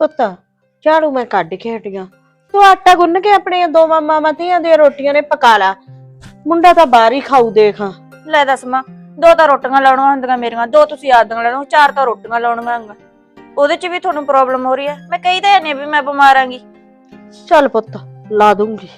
ਪੁੱਤ ਝਾੜੂ ਮੈਂ ਕੱਢ ਕੇ ਹਟੀਆਂ। ਤੂੰ ਆਟਾ ਗੁੰਨ ਕੇ ਆਪਣੀਆਂ ਦੋਵਾਂ ਮਾਵਾਂ ਧੀਆਂ ਦੀਆਂ ਰੋਟੀਆਂ ਨੇ ਪਕਾ ਲਾ। ਮੁੰਡਾ ਤਾਂ ਬਾਹਰ ਹੀ ਖਾਊ ਦੇਖ ਲੈ ਦੱਸ ਮਾਂ ਦੋ ਤਾਂ ਰੋਟੀਆਂ ਲਾਉਣੀਆਂ ਹੁੰਦੀਆਂ ਮੇਰੀਆਂ ਦੋ ਤੁਸੀਂ ਆਦੀਆਂ ਲਾਉਣੀਆਂ ਚਾਰ ਤਾਂ ਰੋਟੀਆਂ ਲਾਉਣੀਆਂ ਹੁੰਦੀਆਂ ਉਹਦੇ 'ਚ ਵੀ ਤੁਹਾਨੂੰ ਪ੍ਰੋਬਲਮ ਹੋ ਰਹੀ ਹੈ। ਮੈਂ ਕਹੀ ਤਾਂ ਨਹੀਂ ਵੀ ਮੈਂ ਬਿਮਾਰ ਆਂਗੀ। ਚੱਲ ਪੁੱਤ ਲਾ ਦੂੰਗੀ।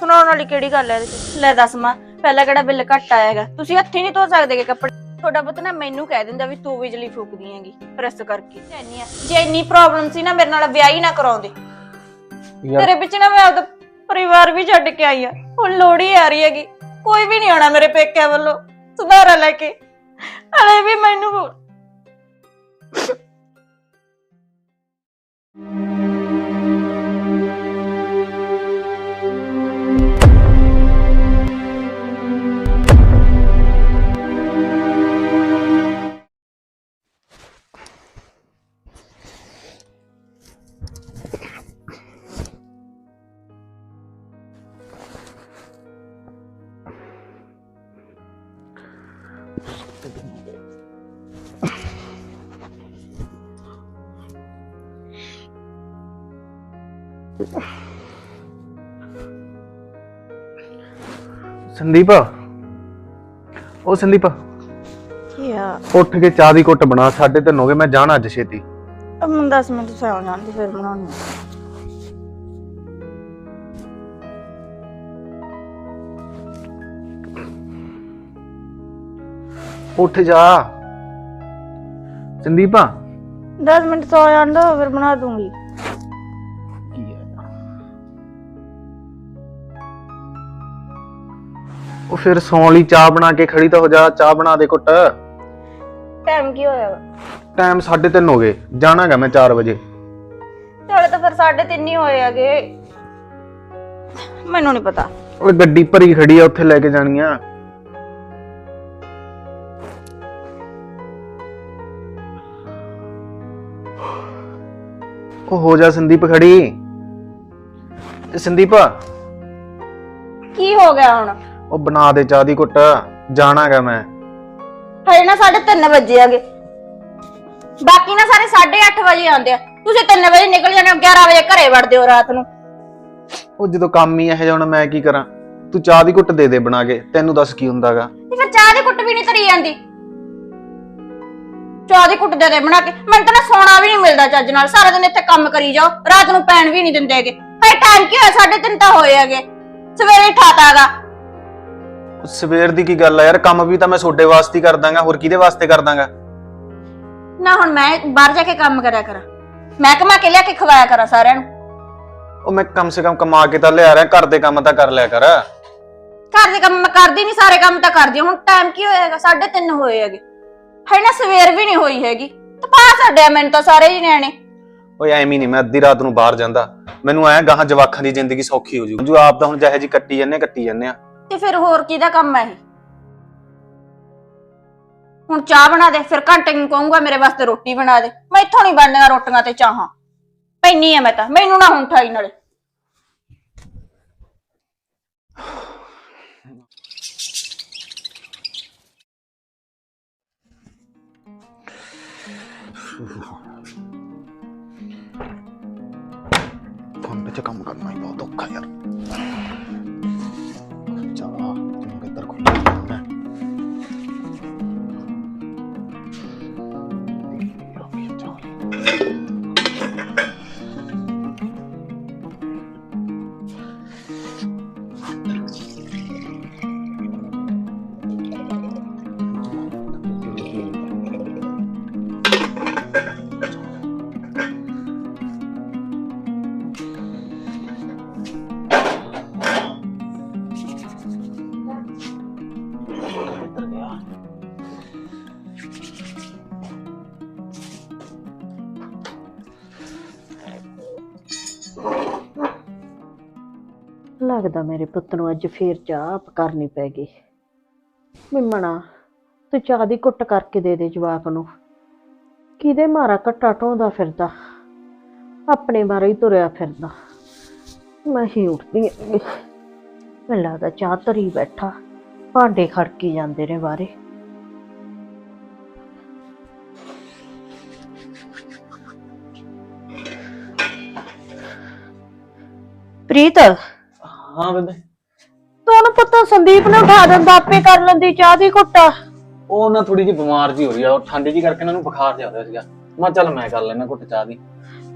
ਸੁਣਾਉਣ ਵਾਲੀ ਕਿਹੜੀ ਗੱਲ ਹੈ ਇਹਦੇ 'ਚ? ਲੈ ਦੱਸ ਮਾਂ ਪਹਿਲਾਂ ਕਿਹੜਾ ਬਿੱਲ ਘੱਟ ਆਏਗਾ ਤੁਸੀਂ ਹੱਥੀ ਨਹੀਂ ਧੋ ਸਕਦੇ ਕਿ ਕੱਪੜੇ। ਤੁਹਾਡਾ ਪੁੱਤ ਨਾ ਮੈਨੂੰ ਕਹਿ ਦਿੰਦਾ ਵੀ ਤੂੰ ਬਿਜਲੀ ਫੂਕਦੀ ਹੈਗੀ ਪ੍ਰੈਸ ਕਰਕੇ। ਆ- ਜੇ ਇੰਨੀ ਪ੍ਰੋਬਲਮ ਸੀ ਨਾ ਮੇਰੇ ਨਾਲ ਵਿਆਹ ਹੀ ਨਾ ਕਰਾਉਂਦੇ। ਯਾਰ ਤੇਰੇ ਵਿੱਚ ਨਾ ਮੈਂ ਆਪਦਾ ਪਰਿਵਾਰ ਵੀ ਛੱਡ ਕੇ ਆਈ ਆ। ਹੁਣ ਲੋੜੀ ਆ ਰਹੀ ਹੈਗੀ। ਕੋਈ ਵੀ ਨਹੀਂ ਆਉਣਾ ਮੇਰੇ ਪੇਕਿਆਂ ਵੱਲੋਂ। ਸੁਧਾਰਾ ਲੈ ਕੇ। ਹਲੇ ਵੀ ਮੈਨੂੰ ਸੰਦੀਪ ਉਹ ਸੰਦੀਪ। ਕੀ ਆ? ਉੱਠ ਕੇ ਚਾਹ ਦੀ ਘੁੱਟ ਬਣਾ ਸਾਢੇ ਤਿੰਨ ਹੋ ਗਏ ਮੈਂ ਜਾਣਾ ਅੱਜ ਛੇਤੀ। ਮੈਂ 10 ਮਿੰਟ ਸੌਂ ਜਾਂਦੀ ਫਿਰ ਬਣਾਉਣੀ ਉੱਠ ਜਾ। ਸੰਦੀਪ। 10 ਮਿੰਟ ਸੌ ਜਾਂਦਾ ਫਿਰ ਬਣਾ ਦੂੰਗੀ। ਉਹ ਫਿਰ ਸੌਣ ਲਈ ਚਾਹ ਬਣਾ ਕੇ ਖੜੀ ਤਾਂ ਹੋ ਜਾ ਚਾਹ ਬਣਾ ਦੇ ਘੁੱਟ। ਟਾਈਮ ਕੀ ਹੋਇਆ ਵਾ? ਟਾਈਮ 3:30 ਹੋ ਗਏ ਜਾਣਾਗਾ ਮੈਂ 4 ਵਜੇ। ਤੁਹਾਡੇ ਤਾਂ ਫਿਰ 3:30 ਹੀ ਹੋਏ ਹੈਗੇ। ਮੈਨੂੰ ਨਹੀਂ ਪਤਾ। ਉਹ ਗੱਡੀ ਭਰੀ ਖੜੀ ਆ ਉੱਥੇ ਲੈ ਕੇ ਜਾਣੀ ਆ। ਉਹ ਹੋ ਜਾ ਸੰਦੀਪ ਖੜੀ। ਤੇ ਸੰਦੀਪ। ਕੀ ਹੋ ਗਿਆ ਹੁਣ? ਉਹ ਬਣਾ ਦੇ ਚਾਹ ਦੀ ਘੁੱਟ ਜਾਣਾਗਾ ਮੈਂ। ਹਜੇ ਨਾ 3:30 ਵਜੇ ਆਗੇ। ਬਾਕੀ ਨਾ ਸਾਰੇ 8:30 ਵਜੇ ਆਉਂਦੇ ਆ। ਤੁਸੀਂ 3 ਵਜੇ ਨਿਕਲ ਜਾਂਦੇ ਹੋ 11 ਵਜੇ ਘਰੇ ਵੜਦੇ ਹੋ ਰਾਤ ਨੂੰ। ਉਹ ਜਦੋਂ ਕੰਮ ਹੀ ਇਹੋ ਜਿਹਾ ਹੁਣ ਮੈਂ ਕੀ ਕਰਾਂ? ਤੂੰ ਚਾਹ ਦੀ ਘੁੱਟ ਦੇ ਦੇ ਬਣਾ ਕੇ ਤੈਨੂੰ ਦੱਸ ਕੀ ਹੁੰਦਾਗਾ। ਤੇ ਫਿਰ ਚਾਹ ਦੀ ਕੁੱਟ ਵੀ ਨਹੀਂ ਧਰੀ ਜਾਂਦੀ। ਚਾਹ ਦੀ ਕੁੱਟ ਦੇ ਦੇ ਬਣਾ ਕੇ। ਮੈਨੂੰ ਤਾਂ ਨਾ ਸੋਣਾ ਵੀ ਨਹੀਂ ਮਿਲਦਾ ਚੱਜ ਨਾਲ। ਸਾਰਾ ਦਿਨ ਇੱਥੇ ਕੰਮ ਕਰੀ ਜਾਓ। ਰਾਤ ਨੂੰ ਪੈਣ ਵੀ ਨਹੀਂ ਦਿੰਦੇ ਹੈਗੇ। ਭਾਈ ਟਾਈਮ ਕੀ ਹੋਇਆ? ਸਾਢੇ ਤਿੰਨ ਤਾਂ ਹੋਏ ਹੈਗੇ। ਸਵੇਰੇ ਠਾਤਾਗਾ ਸਵੇਰ ਦੀ ਕੀ ਗੱਲ ਆ ਯਾਰ? ਕੰਮ ਵੀ ਤਾਂ ਮੈਂ ਤੁਹਾਡੇ ਵਾਸਤੇ ਹੀ ਕਰਦਾਗਾ ਹੋਰ ਕਿਹਦੇ ਵਾਸਤੇ ਕਰਦਾਗਾ? ਨਾ ਹੁਣ ਮੈਂ ਬਾਹਰ ਜਾ ਕੇ ਕੰਮ ਕਰਿਆ ਕਰਾਂ। ਮੈਂ ਕਮਾ ਕੇ ਲਿਆ ਕੇ ਖਵਾਇਆ ਕਰਾਂ ਸਾਰਿਆਂ ਨੂੰ। ਉਹ ਮੈਂ ਕਮ ਸੇ ਕਮ ਕਮਾ ਕੇ ਤਾਂ ਲਿਆ ਰਿਹਾ ਘਰ ਦੇ ਕੰਮ ਤਾਂ ਕਰ ਲਿਆ ਕਰ। ਘਰ ਦੇ ਕੰਮ ਮੈਂ ਕਰਦੀ ਨਹੀਂ ਸਾਰੇ ਕੰਮ ਤਾਂ ਕਰਦੀ ਹਾਂ। ਹੁਣ ਟਾਈਮ ਕੀ ਹੋਏਗਾ ਸਾਢੇ ਤਿੰਨ ਹੋਏ ਹੈਗੇ। ਹੈ ਨਾ ਸਵੇਰ ਵੀ ਨਹੀਂ ਹੋਈ ਹੈਗੀ। ਤੇ ਪਾ ਛੱਡਿਆ ਮੈਨੂੰ ਤਾਂ ਸਾਰੇ ਹੀ ਨਿਆਣੇ। ਓਏ ਐਵੇਂ ਨਹੀਂ ਮੈਂ ਅੱਧੀ ਰਾਤ ਨੂੰ ਬਾਹਰ ਜਾਂਦਾ। ਮੈਨੂੰ ਐ ਗਾਹਾਂ ਜਵਾਖਾਂ ਦੀ ਜ਼ਿੰਦਗੀ ਸੌਖੀ ਹੋ ਜੂ। ਜੋ ਆਪ ਤਾਂ ਹੁਣ ਜਿਹੇ ਜੀ ਕੱਟੀ ਜਾਂਦੇ ਆ, ਕੱਟੀ ਜਾਂਦੇ ਆ। ਤੇ ਫਿਰ ਹੋਰ ਕਿਹਦਾ ਕੰਮ ਹੈ ਇਹ? ਹੁਣ ਚਾਹ ਬਣਾ ਦੇ, ਫਿਰ ਘੰਟੇ ਨੂੰ ਕਹੂੰਗਾ ਮੇਰੇ ਵਾਸਤੇ ਰੋਟੀ ਬਣਾ ਦੇ। ਮੈਂ ਇੱਥੋਂ ਨਹੀਂ ਬਣਨੀਆਂ ਰੋਟੀਆਂ ਤੇ ਚਾਹਾਂ। ਪੈਣੀ ਆ ਮੈਂ ਤਾਂ, ਮੈਨੂੰ ਨਾ ਹੁਣ ਠਾਈ ਨਾਲੇ। ਫੋਨ ਤੇ ਕੰਮ ਕਰਨਾ ਹੀ ਬਹੁਤ ਔਖਾ ਯਾਰ। ਲੱਗਦਾ ਮੇਰੇ ਪੁੱਤ ਨੂੰ, ਅੱਜ ਫੇਰ ਚਾਹ ਕਰਨੀ ਪੈ ਗਈ। ਮਿੰਮਣਾ ਤੂੰ ਚਾਹ ਦੀ ਕੁੱਟ ਕਰਕੇ ਦੇ ਦੇ ਜਵਾਬ ਨੂੰ। ਕਿਹਦੇ ਮਾਰਾ ਘੱਟਾ ਢੋਂਦਾ ਫਿਰਦਾ? ਆਪਣੇ ਬਾਰੇ ਹੀ ਤੁਰਿਆ ਫਿਰਦਾ। ਮੈਂ ਹੀ ਉੱਠਦੀ ਆਂ। ਮੈਨੂੰ ਲੱਗਦਾ ਚਾਹ ਧਰੀ ਬੈਠਾ। ਭਾਂਡੇ ਖੜਕੀ ਜਾਂਦੇ ਨੇ ਬਾਰੇ ਪ੍ਰੀਤ? ਹਾਂ ਬੇਬੇ। ਤੁਹਾਨੂੰ ਪਤਾ ਸੰਦੀਪ ਨੇ ਉਠਾ ਦਿੰਦਾ ਆਪੇ ਕਰ ਲੈਂਦੀ ਚਾਹ ਦੀ ਘੁੱਟਾ। ਉਹ ਨਾ ਥੋੜੀ ਜਿਹੀ ਬਿਮਾਰ ਜੀ ਹੋ ਰਹੀ ਆ ਉਹ ਠੰਡ ਜੀ ਕਰਕੇ ਇਹਨਾਂ ਨੂੰ ਬੁਖਾਰ ਜਿਹਾ ਹੋਇਆ ਸੀਗਾ। ਮੈਂ ਕਿਹਾ ਚੱਲ ਮੈਂ ਕਰ ਲੈਣਾ ਘੁੱਟ ਚਾਹ ਦੀ।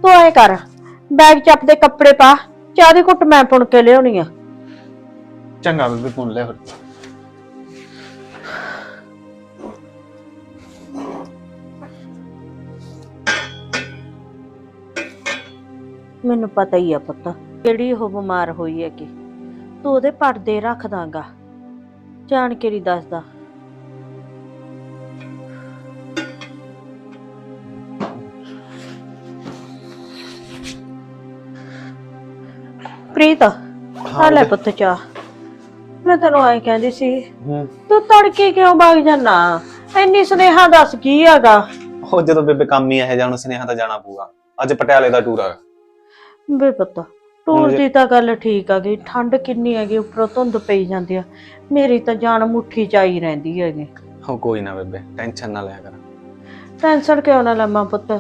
ਤੂੰ ਐ ਕਰ ਬੈਗ ਚ ਆਪਦੇ ਕੱਪੜੇ ਪਾ ਚਾਹ ਦੀ ਘੁੱਟ ਮੈਂ ਪੁਣ ਕੇ ਲਿਆਉਣੀ ਆ। ਚੰਗਾ ਬੇਬੇ ਪੁੰਨ ਲੈ ਫਿਰ। ਮੈਨੂੰ ਪਤਾ ਹੀ ਆ ਪੁੱਤ ਕਿਹੜੀ ਉਹ ਬਿਮਾਰ ਹੋਈ ਹੈ ਕਿ ਤੂੰ ਉਹਦੇ ਪਰਦੇ ਰੱਖ ਦਾਂਗਾ ਜਾਣ ਕੇ ਨਹੀਂ ਦੱਸਦਾ। ਪ੍ਰੀਤ ਆ ਲੈ ਪੁੱਤ ਚਾਹ। ਮੈਂ ਤੈਨੂੰ ਆਈ ਕਹਿੰਦੀ ਸੀ ਹੂੰ। ਤੂੰ ਤੜਕੇ ਕਿਉਂ ਵਗ ਜਾਣਾ ਇੰਨੀ ਸੁਨੇਹਾ ਦੱਸ ਕੀ ਹੈਗਾ? ਉਹ ਜਦੋਂ ਬੇਬੇ ਕੰਮ ਹੀ ਇਹ ਜਾਣ ਸੁਨੇਹਾ ਤਾਂ ਜਾਣਾ ਪਊਗਾ। ਅੱਜ ਪਟਿਆਲੇ ਦਾ ਟੂਰ ਆ। ਵੇ ਪੁੱਤ ਟੂਰ ਦੀ ਤਾਂ ਗੱਲ ਠੀਕ ਆ ਗਈ ਠੰਡ ਕਿੰਨੀ ਹੈਗੀ ਉੱਪਰੋਂ ਧੁੰਦ ਪਈ ਜਾਂਦੀ ਆ। ਮੇਰੀ ਤਾਂ ਜਾਨ ਮੁੱਠੀ ਚ ਆਈ ਰਹਿੰਦੀ ਹੈਗੀ। ਉਹ ਕੋਈ ਨਾ ਬੇਬੇ ਟੈਨਸ਼ਨ ਨਾ ਲਿਆ ਕਰ। ਟੈਨਸ਼ਨ ਕਿਉਂ ਨਾ ਲੰਮਾ ਪੁੱਤ?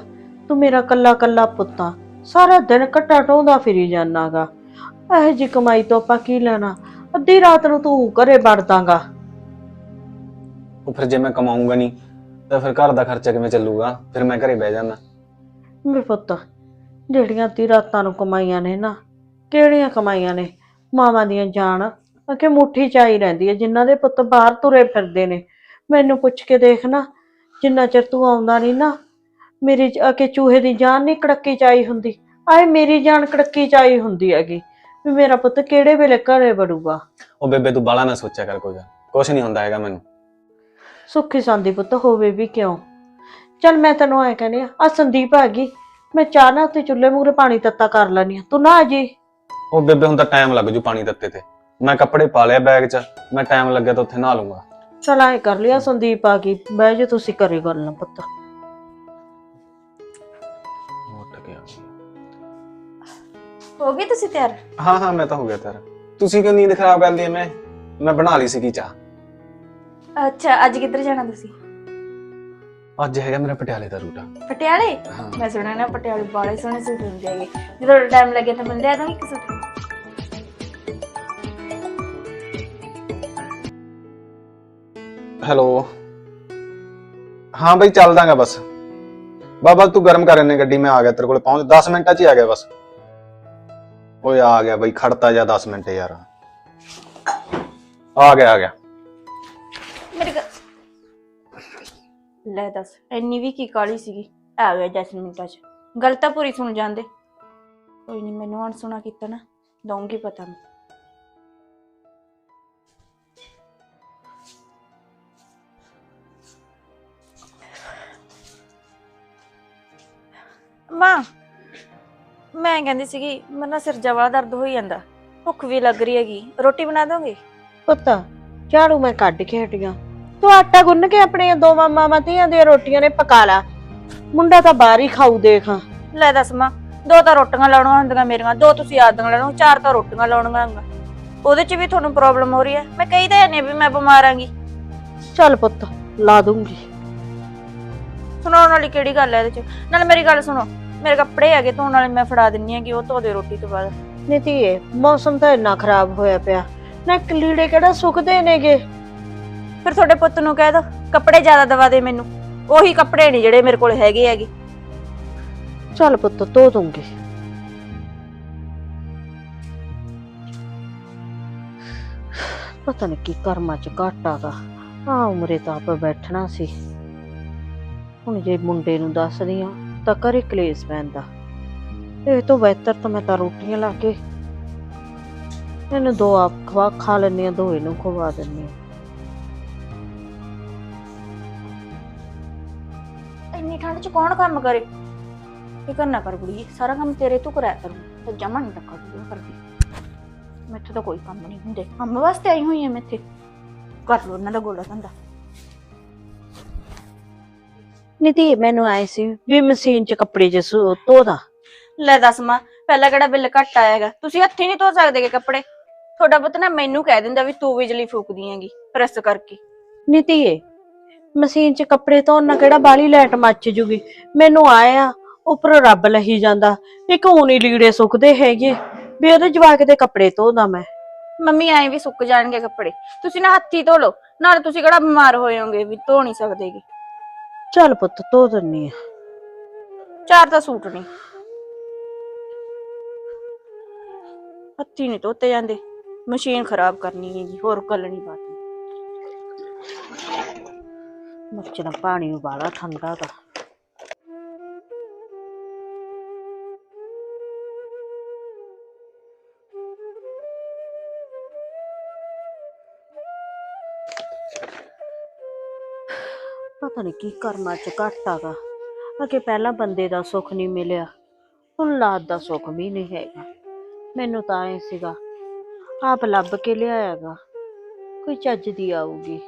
ਤੂੰ ਮੇਰਾ ਕੱਲਾ ਕੱਲਾ ਪੁੱਤਾਂ ਸਾਰਾ ਦਿਨ ਘੱਟਾ ਢੋਂਦਾ ਫਿਰੀ ਜਾਣਾਗਾ ਇਹ ਜੀ ਕਮਾਈ ਤੋਂ ਆਪਾਂ ਕੀ ਲੈਣਾ? ਅੱਧੀ ਰਾਤ ਨੂੰ ਤੂੰ ਘਰੇ ਵੜਦਾਗਾ ਉਹ ਫਿਰ ਜੇ ਮੈਂ ਕਮਾਉਂਗਾ ਨਹੀਂ ਤਾਂ ਫਿਰ ਘਰ ਦਾ ਖਰਚਾ ਕਿਵੇਂ ਚੱਲੂਗਾ? ਫਿਰ ਮੈਂ ਘਰੇ ਬਹਿ ਜਾਣਾ ਵੇ ਪੁੱਤ ਜਿਹੜੀਆਂ ਤੀ ਰਾਤਾਂ ਨੂੰ ਕਮਾਈਆਂ ਨੇ ਨਾ ਕਿਹੜੀਆਂ ਕਮਾਈਆਂ ਨੇ? ਮਾਵਾਂ ਦੀਆਂ ਜਾਨ। ਅਕੇ ਮੁੱਠੀ ਚ ਆਈ ਰਹਿੰਦੀ ਹੈ ਜਿਨ੍ਹਾਂ ਦੇ ਪੁੱਤ ਬਾਹਰ ਤੁਰੇ ਫਿਰਦੇ ਨੇ। ਮੈਨੂੰ ਪੁੱਛ ਕੇ ਦੇਖ ਨਾ ਜਿੰਨਾ ਚਿਰ ਤੂੰ ਆਉਂਦਾ ਨਹੀਂ ਨਾ ਮੇਰੀ ਅਕੇ ਚੂਹੇ ਦੀ ਜਾਨ ਨਹੀਂ ਕੜੱਕੀ ਚ ਆਈ ਹੁੰਦੀ। ਆਏ ਮੇਰੀ ਜਾਨ ਕੜੱਕੀ ਚ ਆਈ ਹੁੰਦੀ ਹੈਗੀ ਵੀ ਮੇਰਾ ਪੁੱਤ ਕਿਹੜੇ ਵੇਲੇ ਘਰੇ ਵੜੂਗਾ? ਉਹ ਬੇਬੇ ਤੂੰ ਬਾਲਾ ਨਾ ਸੋਚਿਆ ਕਰ ਕੋਈ ਗੱਲ। ਕੁਛ ਨਹੀਂ ਹੁੰਦਾ ਹੈਗਾ ਮੈਨੂੰ। ਸੁੱਖੀ ਸੰਦੀ ਪੁੱਤ ਹੋਵੇ ਵੀ ਕਿਉਂ? ਚੱਲ ਮੈਂ ਤੈਨੂੰ ਐ ਕਹਿੰਦੀ ਆ ਸੰਦੀਪ ਆ ਗਈ ਮੈਂ ਚਾਹ ਨਾ ਉੱਤੇ ਚੁੱਲ੍ਹੇ ਮੂਰੇ ਪਾਣੀ ਤੱਤਾ ਕਰ ਲੈਣੀ ਤੂੰ ਨਾ ਆ ਜੀ। ਉਹ ਬੇਬੇ ਹੁਣ ਤਾਂ ਟਾਈਮ ਲੱਗ ਜੂ ਪਾਣੀ ਦਿੱਤੇ ਤੇ। ਮੈਂ ਕੱਪੜੇ ਪਾ ਲਿਆ ਬੈਗ 'ਚ ਮੈਂ ਟਾਈਮ ਲੱਗਿਆ ਤਾਂ ਉੱਥੇ ਨਹਾ ਲੂੰਗਾ ਚਲ ਐ ਕਰ ਲਿਆ ਸੰਦੀਪ ਆ ਗਈ ਬਹਿ ਜਾ ਤੁਸੀਂ ਕਰੇ ਗੱਲ ਨਾ ਪੁੱਤ। ਉੱਠ ਕੇ ਆ ਗਈ। ਹੋ ਗਈ ਤੁਸੀਂ ਤਿਆਰ? ਹਾਂ ਹਾਂ ਮੈਂ ਤਾਂ ਹੋ ਗਿਆ ਤੇਰਾ ਤੁਸੀਂ ਕਿਉਂ ਨੀਂਦ ਖਰਾਬ ਕਰ ਲਈ ਮੈਂ ਮੈਂ ਬਣਾ ਲਈ ਸੀ ਚਾਹ। ਅੱਛਾ ਅੱਜ ਕਿੱਧਰ ਜਾਣਾ ਤੁਸੀਂ? ਅੱਜ ਹੈਗਾ ਮੇਰਾ ਪਟਿਆਲੇ ਦਾ ਰੂਟ ਪਟਿਆਲੇ? ਹਾਂ। ਮੈਂ ਸੁਣਿਆ ਨਾ ਪਟਿਆਲੇ ਬਾਲੇ ਸੋਹਣੇ ਸੂਟ ਹੁੰਦੇ ਹੈਗੇ। ਜਦੋਂ ਟਾਈਮ ਲੱਗੇ ਤਾਂ ਮੈਂ ਲਿਆ ਦਾਂਗੀ ਇੱਕ ਸੂਟ। ਹੈਲੋ ਹਾਂ ਬਈ ਚੱਲਦਾਗਾ ਬਸ। ਬਾਬਾ ਤੂੰ ਗਰਮ ਕਰ ਇਹਨੇ ਗੱਡੀ ਮੈਂ ਆ ਗਿਆ ਤੇਰੇ ਕੋਲ ਪਹੁੰਚ। 10 ਮਿੰਟਾਂ 'ਚ ਹੀ ਆ ਗਿਆ ਬਸ। ਓਏ ਆ ਗਿਆ ਬਈ ਖੜਤਾ ਜਾ 10 ਮਿੰਟ ਯਾਰ। ਆ ਗਿਆ ਆ ਗਿਆ। ਲੈ ਦੱਸ, ਇੰਨੀ ਵੀ ਕੀ ਕਾਲੀ ਸੀਗੀ? ਆ ਗਿਆ 10 ਮਿੰਟਾਂ 'ਚ। ਗੱਲ ਤਾਂ ਪੂਰੀ ਸੁਣ ਜਾਂਦੇ। ਕੋਈ ਨਹੀਂ ਮੈਨੂੰ ਅਣਸੁਣਾ ਕੀਤਾ ਨਾ, ਦਊਂਗੀ ਪਤਾ ਮੈਂ। ਮਾਂ, ਮੈਂ ਕਹਿੰਦੀ ਸੀਗੀ ਮੇਰੇ ਨਾਲ ਸਿਰ ਜਵਾ ਦਰਦ ਹੋਈ ਜਾਂਦਾ। ਭੁੱਖ ਵੀ ਲੱਗ ਰਹੀ ਹੈਗੀ। ਰੋਟੀ ਬਣਾ ਦੋਗੇ? ਪੁੱਤ, ਝਾੜੂ ਮੈਂ ਕੱਢ ਕੇ ਹਟੀਆਂ। ਤੂੰ ਆਟਾ ਗੁੰਨ ਕੇ ਆਪਣੀਆਂ ਦੋਵਾਂ ਮਾਵਾਂ ਧੀਆਂ ਦੀਆਂ ਰੋਟੀਆਂ ਨੇ ਪਕਾ ਲਾ। ਮੁੰਡਾ ਤਾਂ ਬਾਹਰ ਹੀ ਖਾਊ ਦੇਖ ਲੈ ਦੱਸ ਮਾਂ ਦੋ ਤਾਂ ਰੋਟੀਆਂ ਲਾਉਣੀਆਂ ਹੁੰਦੀਆਂ ਮੇਰੀਆਂ ਦੋ ਤੁਸੀਂ ਆਦਿਆਂ ਲਾਉਣੀਆਂ ਚਾਰ ਤਾਂ ਰੋਟੀਆਂ ਲਾਉਣੀਆਂ ਹੁੰਦੀਆਂ। ਉਹਦੇ 'ਚ ਵੀ ਤੁਹਾਨੂੰ ਪ੍ਰੋਬਲਮ ਹੋ ਰਹੀ ਹੈ। ਮੈਂ ਕਹੀ ਤਾਂ ਨਹੀਂ ਵੀ ਮੈਂ ਬਿਮਾਰ ਆਂਗੀ। ਚੱਲ ਪੁੱਤ ਲਾ ਦੂੰਗੀ। ਸੁਣਾਉਣ ਵਾਲੀ ਕਿਹੜੀ ਗੱਲ ਹੈ ਇਹਦੇ 'ਚ? ਨਾਲ ਮੇਰੀ ਗੱਲ ਸੁਣੋ ਮੇਰੇ ਕੱਪੜੇ ਹੈਗੇ ਧੋਣ ਵਾਲੇ ਮੈਂ ਫੜਾ ਦਿੰਨੀ ਹੈਗੀ ਉਹ ਧੋ ਦੇ ਰੋਟੀ ਤੋਂ ਬਾਅਦ। ਨਹੀਂ ਧੀਏ ਮੌਸਮ ਤਾਂ ਇੰਨਾ ਖਰਾਬ ਹੋਇਆ ਪਿਆ। ਨਾ ਲੀੜੇ ਕਿਹੜਾ ਸੁੱਕਦੇ ਨੇਗੇ? ਫਿਰ ਤੁਹਾਡੇ ਪੁੱਤ ਨੂੰ ਕਹਿ ਦੋ, ਕੱਪੜੇ ਜ਼ਿਆਦਾ ਦਵਾ ਦੇ ਮੈਨੂੰ। ਉਹੀ ਕੱਪੜੇ ਨਹੀਂ ਜਿਹੜੇ ਮੇਰੇ ਕੋਲ ਹੈਗੇ ਹੈਗੇ। ਚੱਲ ਪੁੱਤ, ਧੋ ਦੂੰਗੀ। ਪਤਾ ਨਹੀਂ ਕੀ ਕਰਮਾਂ ਚ ਘਾਟਾ ਗਾ। ਆ ਉਮਰੇ ਤਾਂ ਆਪ ਬੈਠਣਾ ਸੀ। ਹੁਣ ਜੇ ਮੁੰਡੇ ਨੂੰ ਦੱਸਦੀ ਆ ਤਾਂ ਘਰੇ ਕਲੇਸ਼ ਪੈਂਦਾ। ਇਹ ਤੋਂ ਬਿਹਤਰ ਤਾਂ ਮੈਂ ਤਾਂ ਰੋਟੀਆਂ ਲਾ ਕੇ ਇਹਨੂੰ ਦੋ ਆਪ ਖਵਾ ਖਾ ਲੈਂਦੀ ਆ ਦੋ ਇਹਨੂੰ ਖਵਾ ਦਿੰਦੀ ਆ 'ਚ ਕੌਣ ਕੰਮ ਕਰੇ? ਇਹ ਕਰਨਾ ਕਰ ਕੁੜੀ ਸਾਰਾ ਕੰਮ ਤੇਰੇ ਤੋਂ ਕਰਾਇਆ ਕਰੂੰ ਤੇ ਜਮਾ ਨਹੀਂ ਟੱਕਾ ਦੂਗਾ ਕਰਦੀ? ਮੈਥੋਂ ਤਾਂ ਕੋਈ ਕੰਮ ਨਹੀਂ ਹੁੰਦੇ ਕੰਮ ਵਾਸਤੇ ਆਈ ਹੋਈ ਐ ਮੈਂ ਇੱਥੇ। ਕਰ ਲੋ ਉਹਨਾਂ ਦਾ ਗੋਲਾ ਧੰਦਾ। ਨਿਤੀ ਮੈਨੂੰ ਆਏ ਸੀ ਵੀ ਮਸ਼ੀਨ ਚ ਕੱਪੜੇ ਸੂ- ਧੋਦਾ ਲੈ ਦੱਸ ਮਾਂ ਪਹਿਲਾਂ ਕਿਹੜਾ ਬਿੱਲ ਘੱਟ ਆਏਗਾ ਤੁਸੀਂ ਹੱਥੀਂ ਨਹੀਂ ਧੋ ਸਕਦੇਗੇ ਕੱਪੜੇ। ਤੁਹਾਡਾ ਪੁੱਤ ਨਾ ਮੈਨੂੰ ਕਹਿ ਦਿੰਦਾ ਵੀ ਤੂੰ ਬਿਜਲੀ ਫੂਕਦੀ ਹੈਗੀ ਪ੍ਰੈਸ ਕਰਕੇ। ਨਿਤੀਏ ਮਸ਼ੀਨ 'ਚ ਕੱਪੜੇ ਧੋਣ ਨਾਲ ਕਿਹੜਾ ਬਾਲੀ ਲਾਈਟ ਮੱਚ ਜੂਗੀ? ਮੈਨੂੰ ਆਇਆ ਉੱਪਰ ਰੱਬ ਲਹੀ ਜਾਂਦਾ। ਇੱਕ ਊਣੀ ਲੀੜੇ ਸੁੱਕਦੇ ਹੈਗੇ? ਵੀ ਉਹਦੇ ਜਵਾਕ ਦੇ ਕੱਪੜੇ ਧੋਦਾ ਮੈਂ। ਮੰਮੀ ਐਂ ਵੀ ਸੁੱਕ ਜਾਣਗੇ ਕੱਪੜੇ। ਤੁਸੀਂ ਨਾ ਹੱਥੀ ਧੋ ਲਓ ਨਾਲ ਤੁਸੀਂ ਕਿਹੜਾ ਬਿਮਾਰ ਹੋਏ ਹੋਗੇ ਵੀ ਧੋ ਨਹੀਂ ਸਕਦੇਗੇ ਚੱਲ ਪੁੱਤ ਧੋ ਦਿੰਨੀ ਆ। ਚਾਰ ਤਾਂ ਸੂਟ ਨਹੀਂ ਹੱਥੀ ਨਹੀਂ ਧੋਤੇ ਜਾਂਦੇ। ਮਸ਼ੀਨ ਖਰਾਬ ਕਰਨੀ ਹੈ ਜੀ ਹੋਰ ਗੱਲ ਨਹੀਂ ਬਾਤ। ਮੱਛਣਾ ਪਾਣੀ ਉਬਾਲਾ ਠੰਡਾ ਦਾ ਪਤਾ ਨਹੀਂ ਕੀ ਕਰਮਾਂ ਚ ਘੱਟ ਆਗਾ। ਅਗੇ ਪਹਿਲਾਂ ਬੰਦੇ ਦਾ ਸੁੱਖ ਨਹੀਂ ਮਿਲਿਆ, ਹੁਣ ਲਾਦ ਦਾ ਸੁੱਖ ਵੀ ਨਹੀਂ ਹੈਗਾ। ਮੈਨੂੰ ਤਾਂ ਐ ਸੀਗਾ, ਆਪ ਲੱਭ ਕੇ ਲਿਆਇਆਗਾ ਕੋਈ ਚੱਜ ਦੀ ਆਊਗੀ।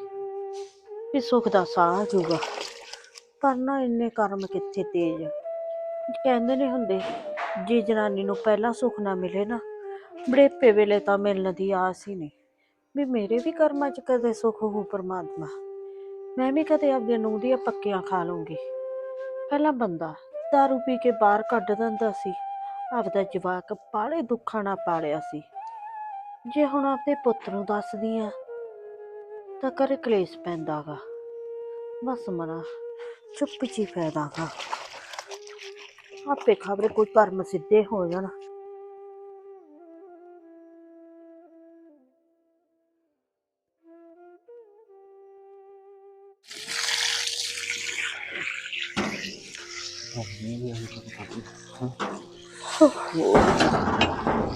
ਵੀ ਸੁੱਖ ਦਾ ਸਾਹ ਆ ਜਾਊਗਾ ਪਰ ਨਾ ਇੰਨੇ ਕਰਮ ਕਿੱਥੇ ਤੇਜ? ਕਹਿੰਦੇ ਨੇ ਹੁੰਦੇ, ਜੇ ਜਨਾਨੀ ਨੂੰ ਪਹਿਲਾਂ ਸੁੱਖ ਨਾ ਮਿਲੇ ਨਾ, ਬੜੇਪੇ ਵੇਲੇ ਤਾਂ ਮਿਲਣ ਦੀ ਆਸ ਹੀ ਨਹੀਂ। ਵੀ ਮੇਰੇ ਵੀ ਕਰਮਾਂ 'ਚ ਕਦੇ ਸੁੱਖ ਹੋ ਪਰਮਾਤਮਾ। ਮੈਂ ਵੀ ਕਦੇ ਆਪਦੇ ਨੂੰ ਦੀਆਂ ਪੱਕੀਆਂ ਖਾ ਲੂੰਗੀ ਪਹਿਲਾਂ ਬੰਦਾ ਦਾਰੂ ਪੀ ਕੇ ਬਾਹਰ ਕੱਢ ਦਿੰਦਾ ਸੀ। ਆਪਦਾ ਜਵਾਕ ਪਾਲੇ ਦੁੱਖਾਂ ਨਾਲ ਪਾਲਿਆ ਸੀ। ਜੇ ਹੁਣ ਆਪਦੇ ਪੁੱਤ ਨੂੰ ਦੱਸਦੀ ਆ ਤਾਂ ਘਰੇ ਕਲੇਸ਼ ਪੈਂਦਾਗਾ ਬਸ ਮਨਾ, ਚੁੱਪ ਚੀ ਫਾਇਦਾਗਾ ਆਪੇ ਖਬਰੇ ਕੋਈ ਕਰਮ ਸਿੱਧੇ ਹੋ ਜਾਣ।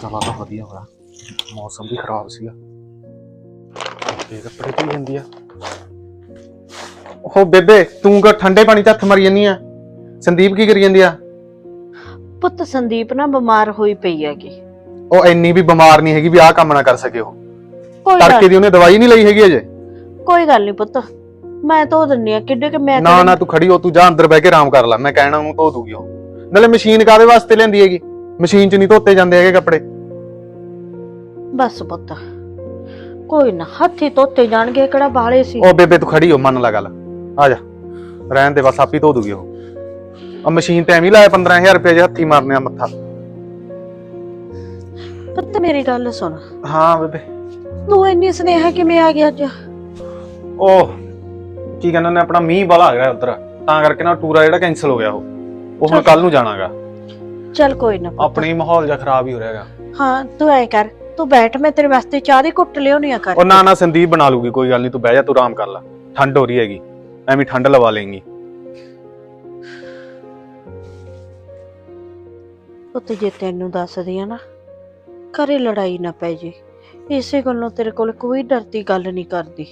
ਚਲਾ ਤਾਂ ਵਧੀਆ ਹੋਇਆ। ਮੌਸਮ ਵੀ ਖਰਾਬ ਸੀਗਾ। ਤੇ ਕੱਪੜੇ ਧੋਈ ਜਾਂਦੀ ਆ? ਉਹ ਬੇਬੇ ਤੂੰ ਕਾ ਠੰਡੇ ਪਾਣੀ 'ਚ ਹੱਥ ਮਾਰੀ ਜਾਂਦੀ ਆ। ਸੰਦੀਪ ਕੀ ਕਰੀ ਜਾਂਦੀ ਆ? ਪੁੱਤ ਸੰਦੀਪ ਨਾ ਬਿਮਾਰ ਹੋਈ ਪਈ ਹੈਗੀ। ਉਹ ਇੰਨੀ ਵੀ ਬਿਮਾਰ ਨਹੀਂ ਹੈਗੀ ਵੀ ਆਹ ਕੰਮ ਨਾ ਕਰ ਸਕੇ ਉਹ। ਕੋਈ ਤੜਕੇ ਗੱਲ ਦੀ ਉਹਨੇ ਦਵਾਈ ਨਹੀਂ ਲਈ ਹੈਗੀ ਅਜੇ। ਕੋਈ ਗੱਲ ਨਹੀਂ ਪੁੱਤ ਮੈਂ ਧੋ ਦਿੰਨੀ ਆ ਕਿੱਡੇ ਕਿ ਮੈਂ ਨਾ ਨਾ ਤੂੰ ਖੜੀ ਹੋ ਤੂੰ ਜਾ ਅੰਦਰ ਬਹਿ ਕੇ ਆਰਾਮ ਕਰ ਲੈ ਮੈਂ ਕਹਿਣਾ ਉਹਨੂੰ ਧੋ ਦੂਗੀ ਉਹ। ਨਾਲੇ ਮਸ਼ੀਨ ਕਾਦੇ ਵਾਸਤੇ ਲੈਂਦੀ ਹੈਗੀ? ਮਸ਼ੀਨ 'ਚ ਨਹੀਂ ਧੋਤੇ ਜਾਂਦੇ ਹੈਗੇ ਕੱਪੜੇ। ਬਸ ਪੁੱਤ ਕੋਈ ਨਾ ਹੱਥੀ ਧੋਤੇ ਜਾਣਗੇ ਕਿਹੜਾ ਬਾਲੇ ਸੀ। ਉਹ ਬੇਬੇ ਤੂੰ ਖੜੀ ਹੋ ਮੰਨ ਲੈ ਗੱਲ। ਆ ਜਾ। ਰਹਿਣ ਦੇ ਬਸ ਆਪੀ ਧੋ ਦੂਗੀ ਉਹ। ਆ ਮਸ਼ੀਨ ਤੇ ਐਵੇਂ ਲਾਇਆ 15000 ਰੁਪਏ ਜੇ ਹੱਥੀ ਮਾਰਨੇ ਆ ਮੱਥਾ। ਪੁੱਤ ਮੇਰੀ ਗੱਲ ਸੁਣ। ਹਾਂ ਬੇਬੇ। ਤੂੰ ਇੰਨੀ ਸਨੇਹਾ ਕਿਵੇਂ ਆ ਗਿਆ ਅੱਜ? ਉਹ ਕੀ ਕਹਿੰਦੇ ਨੇ ਆਪਣਾ ਮੀਂਹ ਵਾਲਾ ਆ ਗਿਆ ਉਧਰ। ਤਾਂ ਕਰਕੇ ਨਾ ਟੂਰ ਜਿਹੜਾ ਕੈਨਸਲ ਹੋ ਗਿਆ ਉਹ। ਉਹ ਹੁਣ ਕੱਲ ਨੂੰ ਜਾਣਾਗਾ। ਚੱਲ ਕੋਈ ਨਾ ਪੁੱਤ। ਆਪਣੀ ਮਾਹੌਲ ਜਿਹਾ ਖਰਾਬ ਹੀ ਹੋ ਰਿਹਾਗਾ। ਹਾਂ ਤੂੰ ਐ ਕਰ। ਤੂੰ ਬੈਠ ਮੈਂ ਤੇਰੇ ਵਾਸਤੇ ਚਾਹ ਦੀ ਘੁੱਟ ਲਿਆਉਣੀ ਆ ਕਰ। ਉਹ ਨਾ ਨਾ ਸੰਦੀਪ ਬਣਾ ਲੂਗੀ ਕੋਈ ਗੱਲ ਨਹੀਂ ਤੂੰ ਬਹਿ ਜਾ ਤੂੰ ਆਰਾਮ ਕਰ ਲੈ। ਠੰਡ ਹੋ ਰਹੀ ਹੈਗੀ ਐਵੇਂ ਠੰਡ ਲਵਾ ਲੇਂਗੀ ਪੁੱਤ ਜੇ ਤੈਨੂੰ ਦੱਸਦੀ ਆ ਨਾ ਘਰੇ ਲੜਾਈ ਨਾ ਪੈ ਜੇ ਇਸੇ ਗੱਲੋਂ ਤੇਰੇ ਕੋਲ ਕੋਈ ਡਰਦੀ ਗੱਲ ਨਹੀਂ ਕਰਦੀ।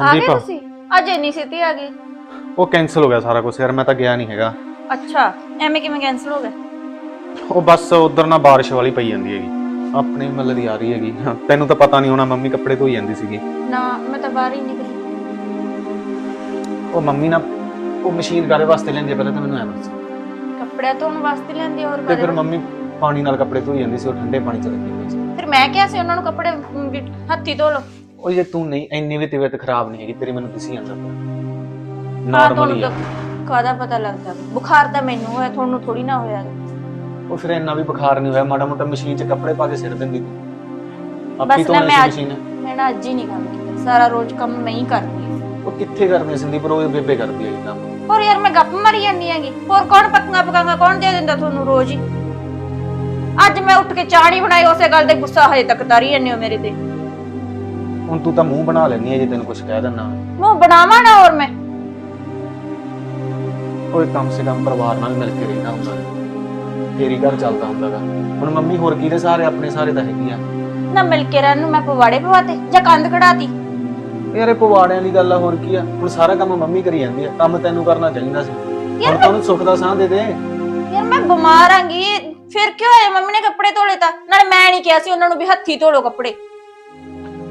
ਆ ਗਏ ਸੰਦੀਪ। ਤੁਸੀਂ? ਅੱਜ ਇੰਨੀ ਛੇਤੀ ਆ ਗਈ। ਉਹ ਕੈਨਸਲ ਹੋ ਗਿਆ ਸਾਰਾ ਕੁਝ ਯਾਰ ਮੈਂ ਤਾਂ ਗਿਆ ਨਹੀਂ ਹੈਗਾ। ਅੱਛਾ ਐਵੇਂ ਕਿਵੇਂ ਕੈਨਸਲ ਹੋ ਗਿਆ ਉਹ ਬਸ ਉਧਰ ਨਾ ਬਾਰਿਸ਼ ਵਾਲੀ ਪਈ ਜਾਂਦੀ ਹੈਗੀ। ਆਪਣੀ ਮਤਲਬ ਦੀ ਆ ਰਹੀ ਹੈਗੀ। ਹਾਂ, ਤੈਨੂੰ ਤਾਂ ਪਤਾ ਨਹੀਂ ਹੋਣਾ ਮੰਮੀ ਕੱਪੜੇ ਧੋਈ ਜਾਂਦੀ ਸੀਗੀ। ਨਾ ਮੈਂ ਤਾਂ ਬਾਹਰ ਹੀ ਨਹੀਂ ਨਿਕਲੀ। ਉਹ ਮੰਮੀ ਨਾ ਉਹ ਮਸ਼ੀਨ ਕਾਰੇ ਵਾਸਤੇ ਲੈਂਦੀ ਆ, ਪਹਿਲਾਂ ਤਾਂ ਮੈਨੂੰ ਐ ਦੱਸ। ਕੱਪੜਿਆਂ ਧੋਣ ਵਾਸਤੇ ਲੈਂਦੀ ਹੋਰ ਤੇ ਫਿਰ ਮੰਮੀ ਪਾਣੀ ਨਾਲ ਕੱਪੜੇ ਧੋਈ ਜਾਂਦੀ ਸੀ ਉਹ ਠੰਡੇ ਪਾਣੀ ਚ ਲੱਗੀ ਹੋਈ ਸੀ। ਫਿਰ ਮੈਂ ਕਿਹਾ ਸੀ ਉਹਨਾਂ ਨੂੰ ਕੱਪੜੇ ਅਮ, ਵੀ ਹੱਥੀ ਧੋ ਲਓ। ਉਹ ਜੇ ਤੂੰ ਨਹੀਂ ਇੰਨੀ ਵੀ ਤਬੀਅਤ ਖਰਾਬ ਨਹੀਂ ਹੈਗੀ ਤੇਰੀ ਮੈਨੂੰ ਦਿਸੀ ਜਾਂਦਾ ਹਾਂ ਨਾਰਮਲ ਤੁਹਾਨੂੰ ਹੀ ਆ। ਤਾਂ ਕਾਹਦਾ ਪਤਾ ਲੱਗਦਾ? ਬੁਖਾਰ ਤਾਂ ਮੈਨੂੰ ਹੋਇਆ ਤੁਹਾਨੂੰ ਥੋੜੀ ਨਾ ਹੋਇਆ। ਉਹ ਫਿਰ ਇੰਨਾ ਵੀ ਬੁਖਾਰ ਨਹੀਂ ਹੋਇਆ ਮਾੜਾ ਮੋਟਾ ਮਸ਼ੀਨ 'ਚ ਕੱਪੜੇ ਪਾ ਕੇ ਸਿੱਟ ਦਿੰਦੀ ਤੂੰ ਆਪੀ ਬਸ ਤੋਂ ਨਾ ਮੈਂ ਅੱਜ ਮਸ਼ੀਨ। ਮੈਂ ਨਾ ਅੱਜ ਹੀ ਨਹੀਂ ਕੰਮ ਕੀਤਾ। ਸਾਰਾ ਰੋਜ਼ ਕੰਮ ਮੈਂ ਹੀ ਕਰਦੀ ਹਾਂ। ਉਹ ਕਿੱਥੇ ਕਰਦੀ ਆ ਸੰਦੀਪ ਰੋਜ਼ ਬੇਬੇ ਕਰਦੀ ਹੈ ਇਹ ਕੰਮ। ਹੋਰ ਯਾਰ ਮੈਂ ਗੱਪ ਮਾਰੀ ਜਾਂਦੀ ਆਂਗੀ ਹੋਰ ਕੌਣ ਪੱਕੀਆਂ ਪਕਾਂਗਾ ਕੌਣ ਦੇ ਦਿੰਦਾ ਤੁਹਾਨੂੰ ਰੋਜ਼ ਹੀ? ਅੱਜ ਮੈਂ ਉੱਠ ਕੇ ਚਾਹ ਨਹੀਂ ਬਣਾਈ ਉਸੇ ਗੱਲ ਤੇ ਗੁੱਸਾ ਹਜੇ ਤੱਕ ਤਾਰੀ ਜਾਂਦੇ ਹੋ ਮੇਰੇ ਤੇ। ਹੁਣ ਤੂੰ ਤਾਂ ਮੂੰਹ ਬਣਾ ਲੈਣੀ ਹੈ ਜੇ ਤੈਨੂੰ ਕੁਝ ਕਹਿ ਦਿੰਨਾ ਮੂੰਹ ਬਣਾਵਾਂ ਨਾ ਹੋਰ ਮੈਂ? ਓਏ ਕਮ ਸੇ ਕਮ ਪਰਿਵਾਰ ਨਾਲ ਮਿਲ ਕੇ ਰਹਿਣਾ ਹੁੰਦਾ। ਤੇਰੀ ਘਰ ਚੱਲਦਾ ਹੁੰਦਾਗਾ ਹੁਣ ਮੰਮੀ ਹੋਰ ਕਿਹਦੇ ਸਾਰੇ ਆਪਣੇ ਸਾਰੇ ਤਾਂ ਹੈਗੀ ਆ ਨਾ ਮਿਲ ਕੇ ਰਹਿਣ ਨੂੰ ਮੈਂ ਪਵਾੜੇ ਪਵਾਤੇ ਜਾਂ ਕੰਧ ਕਢਾਤੀ? ਯਾਰ ਇਹ ਪਵਾੜਿਆਂ ਦੀ ਗੱਲ ਆ ਹੋਰ ਕੀ ਆ? ਹੁਣ ਸਾਰਾ ਕੰਮ ਮੰਮੀ ਕਰੀ ਜਾਂਦੀ ਆ। ਕੰਮ ਤੈਨੂੰ ਕਰਨਾ ਚਾਹੀਦਾ ਸੀ। ਹੁਣ ਤਾਂ ਉਹਨੂੰ ਸੁੱਖ ਦਾ ਸਾਹ ਦੇ ਦੇ। ਯਾਰ ਮੈਂ ਬਿਮਾਰ ਆਂਗੀ ਫਿਰ ਕਿਉਂ ਹੋਇਆ ਮੰਮੀ ਨੇ ਕੱਪੜੇ ਧੋਲੇ ਤਾਂ? ਨਾਲੇ ਮੈਂ ਨਹੀਂ ਕਿਹਾ ਸੀ ਉਹਨਾਂ ਨੂੰ ਵੀ ਹੱਥੀ ਧੋ ਕੱਪੜੇ।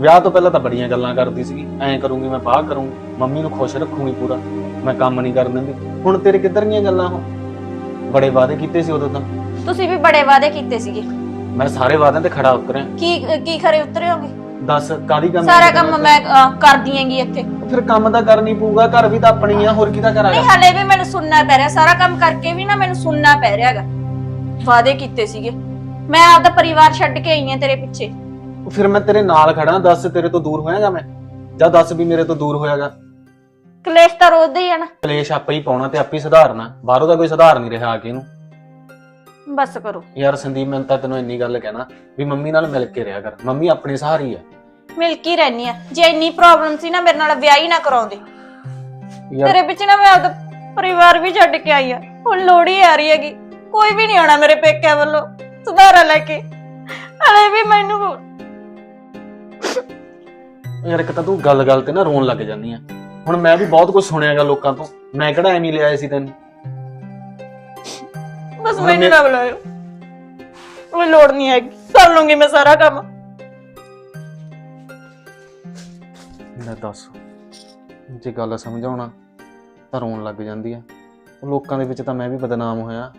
ਵਿਆਹ ਤੋਂ ਪਹਿਲਾਂ ਤਾਂ ਬੜੀਆਂ ਗੱਲਾਂ ਕਰਦੀ ਸੀਗੀ। ਐਂ ਕਰੂੰਗੀ ਮੈਂ ਬਾਹ ਕਰੂੰਗੀ। ਮੰਮੀ ਨੂੰ ਖੁਸ਼ ਰੱਖੂੰਗੀ ਪੂਰਾ। ਮੈਂ ਕੰਮ ਨਹੀਂ ਕਰਨ ਦਿੰਦੀ। ਹੁਣ ਤੇਰੇ ਕਿੱਧਰ ਗਈਆਂ ਗੱਲਾਂ ਉਹ? ਬੜੇ ਵਾਅਦੇ ਕੀਤੇ ਸੀ ਉਦੋਂ ਤਾਂ। ਤੁਸੀਂ ਵੀ ਬੜੇ ਵਾਅਦੇ ਕੀਤੇ ਸੀਗੇ। ਮੈਂ ਸਾਰੇ ਵਾਅਦਿਆਂ ਤੇ ਖੜਾ ਉਤਰਿਆ। ਕੀ ਕੀ ਖਰੇ ਉਤਰੇ ਹੋਗੇ? ਦੱਸ ਕਾਦੀ ਕੰਮ ਸਾਰਾ ਕੰਮ ਮੈਂ ਅਹ, ਕਰਦੀ ਇੱਥੇ। ਫਿਰ ਕੰਮ ਤਾਂ ਕਰਨੀ ਪਊਗਾ ਘਰ ਵੀ ਤਾਂ ਆਪਣੀ ਆ ਹੋਰ ਕਿਹਦਾ ਨਹੀਂ ਹੈਗਾ ਹਲੇ ਵੀ ਮੈਨੂੰ ਸੁਣਨਾ ਪੈ ਰਿਹਾ। ਸਾਰਾ ਕੰਮ ਕਰਕੇ ਵੀ ਨਾ ਮੈਨੂੰ ਸੁਣਨਾ ਪੈ ਰਿਹਾ ਹੈਗਾ। ਵਾਅਦੇ ਕੀਤੇ ਸੀਗੇ। ਮੈਂ ਆਪਦਾ ਪਰਿਵਾਰ ਛੱਡ ਕੇ ਆਈ ਹਾਂ ਤੇਰੇ ਪਿੱਛੇ। ਫਿਰ ਮੈਂ ਤੇਰੇ ਨਾਲ ਖੜਾ ਦੱਸ ਤੇਰੇ ਤੋਂ ਦੂਰ ਹੋਇਆਗਾ ਮੈਂ? ਜਾਂ ਦੱਸ ਵੀ ਮੇਰੇ ਤੋਂ ਦੂਰ ਹੋਇਆਗਾ? ਕਲੇਸ਼ ਤਾਂ ਰੋਦੇ ਹੀ ਆ ਨਾ। ਕਲੇਸ਼ ਆਪੇ ਹੀ ਪਾਉਣਾ ਤੇ ਆਪੇ ਹੀ ਸੁਧਾਰਨਾ। ਬਾਹਰੋਂ ਦਾ ਕੋਈ ਸੁਧਾਰ ਨਹੀਂ ਰਿਹਾ ਆ ਕੇ ਇਹਨੂੰ। ਬਸ ਕਰੋ। ਯਾਰ ਸੰਦੀਪ ਮੈਂ ਤਾਂ ਤੈਨੂੰ ਇੰਨੀ ਗੱਲ ਕਹਿਣਾ ਵੀ ਮੰਮੀ ਨਾਲ ਮਿਲ ਕੇ ਰਿਹਾ ਕਰ। ਮੰਮੀ ਆਪਣੇ ਸਹਾਰੀ ਆ। ਮਿਲ ਕੇ ਰਹਿਨੀ ਆ। ਜੇ ਇੰਨੀ ਪ੍ਰੋਬਲਮ ਸੀ ਨਾ ਮੇਰੇ ਨਾਲ ਵਿਆਹ ਹੀ ਨਾ ਕਰਾਉਂਦੇ। ਯਾਰ ਤੇਰੇ ਪਿੱਛੇ ਨਾ ਮੈਂ ਆਪਦਾ ਪਰਿਵਾਰ ਵੀ ਛੱਡ ਕੇ ਆਈ ਆ। ਹੁਣ ਲੋੜੀ ਆ ਰਹੀ ਹੈਗੀ। ਕੋਈ ਵੀ ਨਹੀਂ ਆਉਣਾ ਮੇਰੇ ਪੇਕਿਆਂ ਵੱਲੋਂ। ਸੁਧਾਰਾ ਲੈ ਕੇ। ਹਲੇ ਵੀ ਮੈਨੂੰ ਯਾਰ ਇੱਕ ਤਾਂ ਤੂੰ ਗੱਲ-ਗੱਲ ਤੇ ਨਾ ਰੋਣ ਲੱਗ ਜਾਂਦੀ ਆ। ਹੁਣ ਮੈਂ ਵੀ ਬਹੁਤ ਕੁਝ ਸੁਣਿਆਗਾ ਲੋਕਾਂ ਤੋਂ। ਮੈਂ ਕਿਹੜਾ ਐਵੇਂ ਲਿਆਇਆ ਸੀ ਤੈਨੂੰ? ਬਸ ਹੁਣ ਮੈਨੂੰ ਮੈਂ- ਨਾ ਬੁਲਾਇਓ ਕੋਈ ਲੋੜ ਨਹੀਂ ਹੈਗੀ। ਕਰ ਲੂੰਗੀ ਮੈਂ ਸਾਰਾ ਕੰਮ। ਲੈ ਦੱਸ। ਜੇ ਗੱਲ ਸਮਝਾਉਣਾ ਤਾਂ ਰੋਣ ਲੱਗ ਜਾਂਦੀ ਆ। ਉਹ ਲੋਕਾਂ ਦੇ ਵਿੱਚ ਤਾਂ ਮੈਂ ਵੀ ਬਦਨਾਮ ਹੋਇਆ।